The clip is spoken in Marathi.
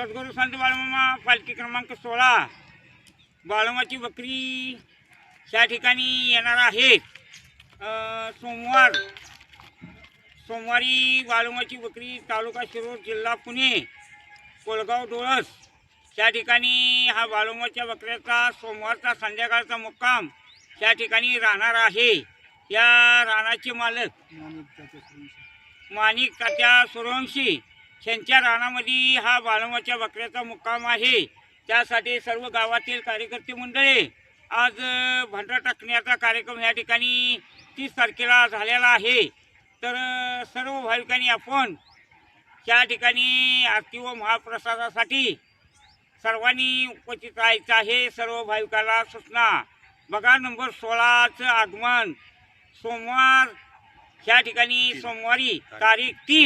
सद्गुरू संत बाळमामा पालखी क्रमांक सोळा. बाळमाची बकरी त्या ठिकाणी येणार आहेत सोमवार. सोमवारी बाळमाची बकरी तालुका शिरूर जिल्हा पुणे कोळगाव डोळस. त्या ठिकाणी हा बाळूमाच्या बकऱ्याचा सोमवारचा संध्याकाळचा मुक्काम त्या ठिकाणी राहणार आहे. या रानाचे मालक माणिक तात्या सूर्यवंशी त्यांच्या रानामध्ये हा बाळमाच्या बकऱ्याचा मुक्काम आहे. त्यासाठी सर्व गावातील कार्यकर्ते मंडळे आज भांडा टाकण्याचा कार्यक्रम या ठिकाणी तीस तारखेला झालेला आहे. तर सर्व भाविकांनी आपण त्या ठिकाणी आरती व महाप्रसादासाठी सर्वांनी उपस्थित राहायचं आहे. सर्व भाविकाला सूचना. बघा नंबर सोळाचं आगमन. सोमवार ह्या ठिकाणी सोमवारी तारीख तीन.